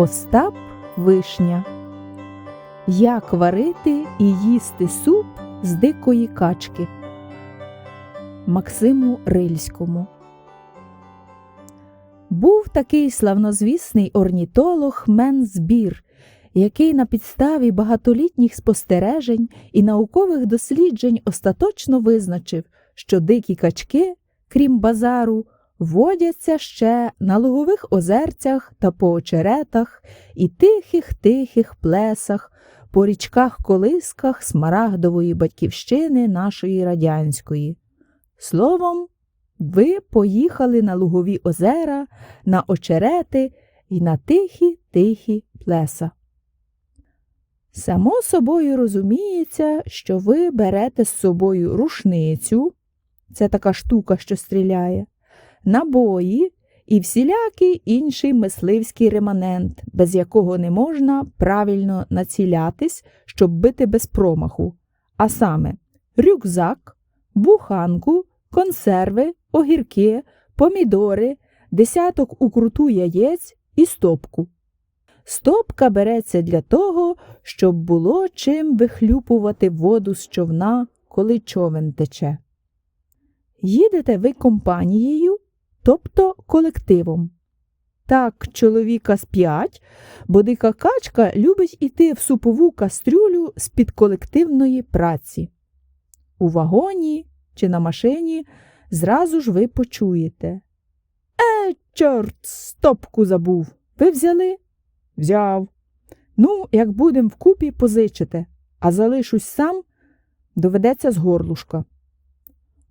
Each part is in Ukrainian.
Остап Вишня. Як варити і їсти суп з дикої качки. Максиму Рильському. Був такий славнозвісний орнітолог Мензбір, який на підставі багатолітніх спостережень і наукових досліджень остаточно визначив, що дикі качки, крім базару, водяться ще на лугових озерцях та по очеретах і тихих тихих плесах, по річках колисках смарагдової батьківщини нашої радянської. Словом, ви поїхали на лугові озера, на очерети і на тихі тихі плеса. Само собою розуміється, що ви берете з собою рушницю, це така штука, що стріляє, набої і всілякий інший мисливський реманент, без якого не можна правильно націлятись, щоб бити без промаху, а саме рюкзак, буханку, консерви, огірки, помідори, десяток укруту яєць і стопку. Стопка береться для того, щоб було чим вихлюпувати воду з човна, коли човен тече. Їдете ви компанією, тобто колективом. Так, чоловіка з п'ять, бо дика качка любить іти в супову кастрюлю з-під колективної праці. У вагоні чи на машині зразу ж ви почуєте. Е, чорт, стопку забув. Ви взяли? Взяв. Ну, як будем вкупі, позичите, а залишусь сам, доведеться з горлушка.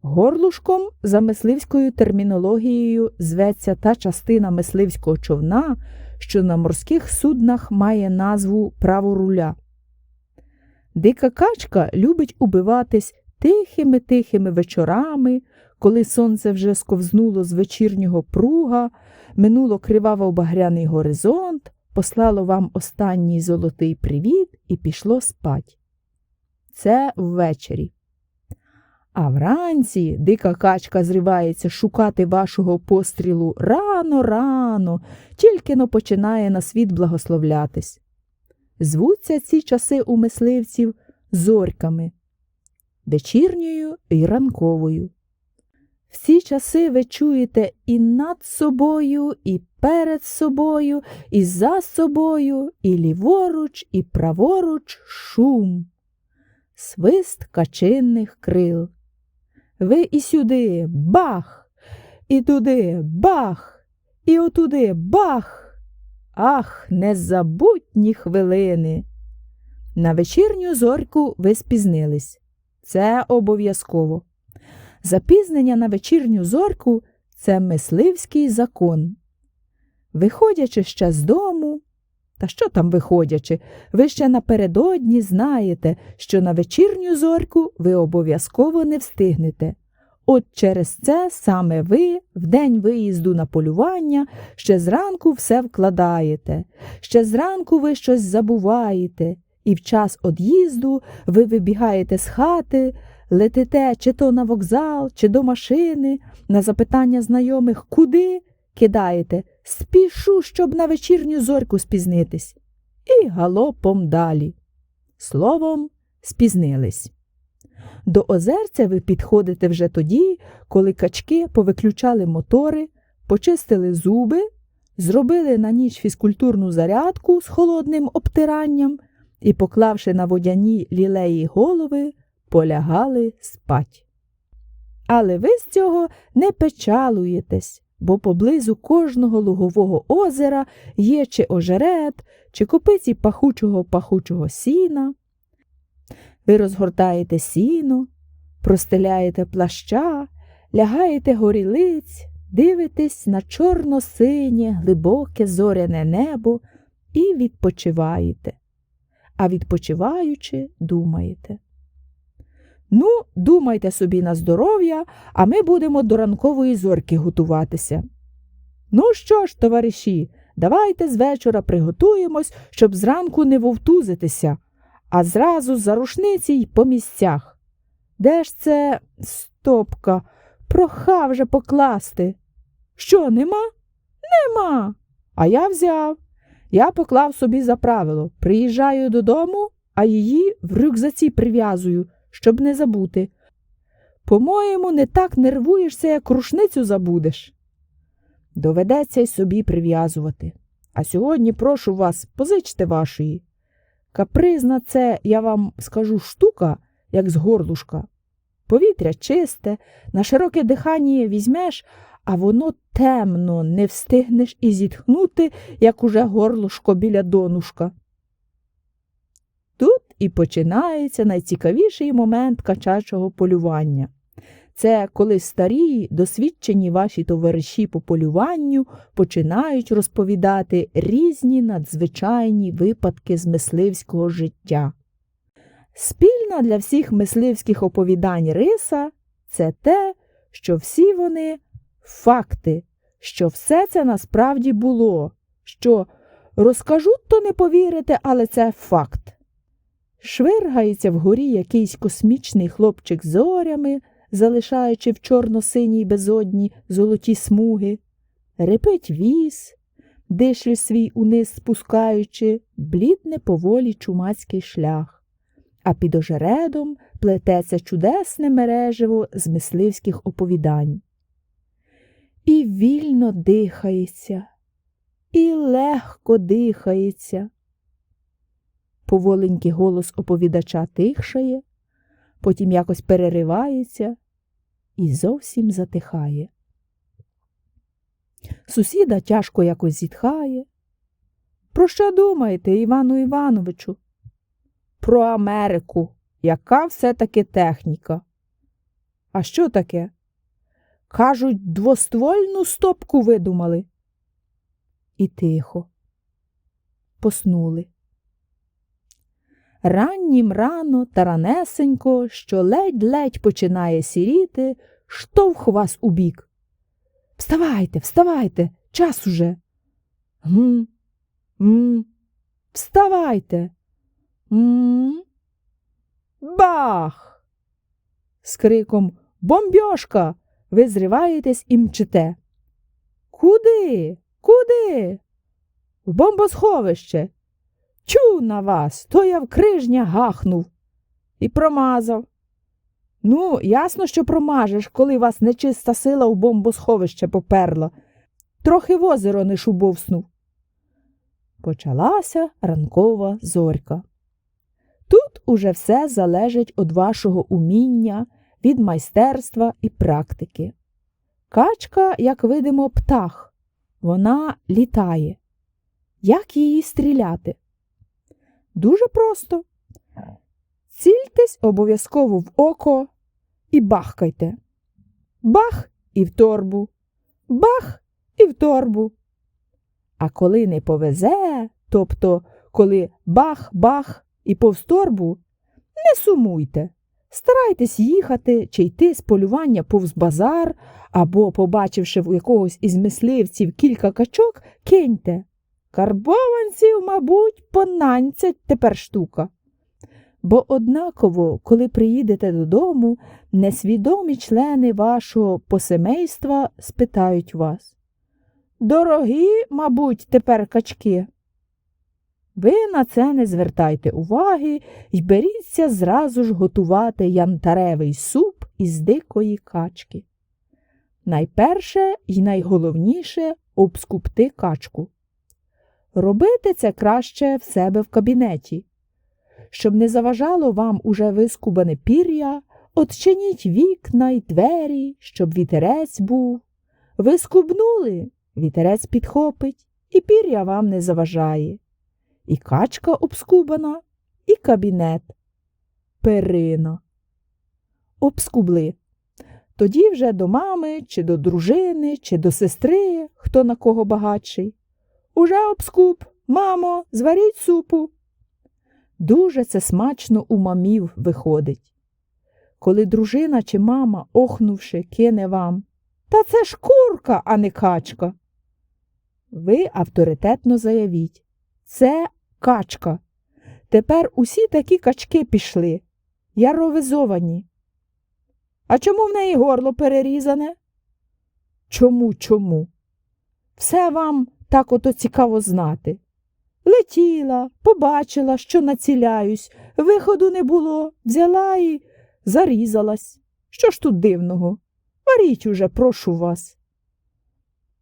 Горлушком за мисливською термінологією зветься та частина мисливського човна, що на морських суднах має назву право руля. Дика качка любить убиватись тихими тихими вечорами, коли сонце вже сковзнуло з вечірнього пруга, минуло криваво багряний горизонт, послало вам останній золотий привіт і пішло спать. Це ввечері. А вранці дика качка зривається шукати вашого пострілу рано, рано, тільки но починає на світ благословлятись. Звуться ці часи у мисливців зорьками, вечірньою і ранковою. Всі часи ви чуєте і над собою, і перед собою, і за собою, і ліворуч, і праворуч шум, свист качинних крил. Ви і сюди бах, і туди бах, і отуди бах. Ах, незабутні хвилини. На вечірню зорьку ви спізнились. Це обов'язково. Запізнення на вечірню зорьку це мисливський закон. Виходячи ще з дому, та що там виходячи, ви ще напередодні знаєте, що на вечірню зорьку ви обов'язково не встигнете. От через це саме ви в день виїзду на полювання ще зранку все вкладаєте, ще зранку ви щось забуваєте, і в час од'їзду ви вибігаєте з хати, летите чи то на вокзал, чи до машини, на запитання знайомих куди кидаєте спішу, щоб на вечірню зорьку спізнитись, і галопом далі. Словом, спізнились. До озерця ви підходите вже тоді, коли качки повиключали мотори, почистили зуби, зробили на ніч фізкультурну зарядку з холодним обтиранням і, поклавши на водяні лілеї голови, полягали спать. Але ви з цього не печалуєтесь, бо поблизу кожного лугового озера є чи ожерет, чи копиці пахучого пахучого сіна. Ви розгортаєте сіно, простеляєте плаща, лягаєте горілиць, дивитесь на чорно-синє, глибоке зоряне небо і відпочиваєте. А відпочиваючи, думаєте. Ну, думайте собі на здоров'я, а ми будемо до ранкової зорки готуватися. Ну що ж, товариші, давайте з вечора приготуємось, щоб зранку не вовтузитися, а зразу за рушниці й по місцях. Де ж це стопка? Проха вже покласти. Що, нема? Нема. А я взяв. Я поклав собі за правило приїжджаю додому, а її в рюкзаці прив'язую, щоб не забути. По-моєму, не так нервуєшся, як рушницю забудеш. Доведеться й собі прив'язувати. А сьогодні прошу вас, позичте вашої. Капризна це, я вам скажу, штука, як з горлушка. Повітря чисте, на широке дихання візьмеш, а воно темно, не встигнеш і зітхнути, як уже горлушко біля донушка. І починається найцікавіший момент качачого полювання. Це коли старі, досвідчені ваші товариші по полюванню починають розповідати різні надзвичайні випадки з мисливського життя. Спільна для всіх мисливських оповідань риса це те, що всі вони факти, що все це насправді було, що розкажу, то не повірите, але це факт. Швиргається вгорі якийсь космічний хлопчик зорями, залишаючи в чорно-синій безодні золоті смуги, репить віз, дишлю свій униз спускаючи, блідне поволі чумацький шлях, а під ожередом плететься чудесне мережево з мисливських оповідань. І вільно дихається, і легко дихається. Поволенький голос оповідача тихшає, потім якось переривається і зовсім затихає. Сусіда тяжко якось зітхає. Про що думаєте, Івану Івановичу? Про Америку. Яка все-таки техніка? А що таке? Кажуть, двоствольну стопку видумали. І тихо. Поснули. Раннім рано, таранесенько, що ледь-ледь починає сіріти, штовх вас у бік. Вставайте, вставайте, час уже. Гм, м, вставайте. М. Бах! З криком Бомбьошка! Ви зриваєтесь і мчите. Куди? Куди? В бомбосховище. Чу на вас, то я в крижня гахнув і промазав. Ну, ясно, що промажеш, коли вас нечиста сила в бомбосховище поперла. Трохи в озеро не шубовснув. Почалася ранкова зорька. Тут уже все залежить від вашого уміння, від майстерства і практики. Качка, як видимо, птах. Вона літає. Як її стріляти? Дуже просто. Цільтесь обов'язково в око і бахкайте. Бах і в торбу, бах і в торбу. А коли не повезе, тобто коли бах-бах і повз торбу, не сумуйте. Старайтесь їхати чи йти з полювання повз базар або, побачивши в якогось із мисливців кілька качок, киньте. Карбованців, мабуть, понанцять тепер штука. Бо однаково, коли приїдете додому, несвідомі члени вашого посемейства спитають вас. Дорогі, мабуть, тепер качки. Ви на це не звертайте уваги і беріться зразу ж готувати янтаревий суп із дикої качки. Найперше і найголовніше обскупти качку. Робити це краще в себе в кабінеті. Щоб не заважало вам уже вискубане пір'я, отчиніть вікна й двері, щоб вітерець був. Ви скубнули, вітерець підхопить, і пір'я вам не заважає. І качка обскубана, і кабінет. Перина. Обскубли. Тоді вже до мами, чи до дружини, чи до сестри, хто на кого багатший. Уже обскуб, мамо, зваріть супу. Дуже це смачно у мамів виходить. Коли дружина чи мама, охнувши, кине вам, та це ж курка, а не качка. Ви авторитетно заявіть це качка. Тепер усі такі качки пішли, яровизовані. А чому в неї горло перерізане? Чому, чому? Все вам так ото цікаво знати. Летіла, побачила, що націляюсь, виходу не було, взяла і зарізалась. Що ж тут дивного? Варіть уже, прошу вас.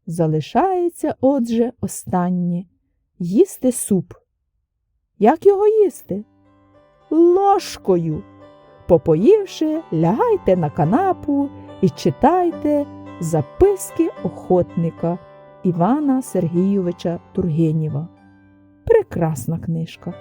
Залишається, отже, останнє їсти суп. Як його їсти? Ложкою. Попоївши, лягайте на канапу і читайте записки охотника Івана Сергійовича Тургенєва. Прекрасна книжка.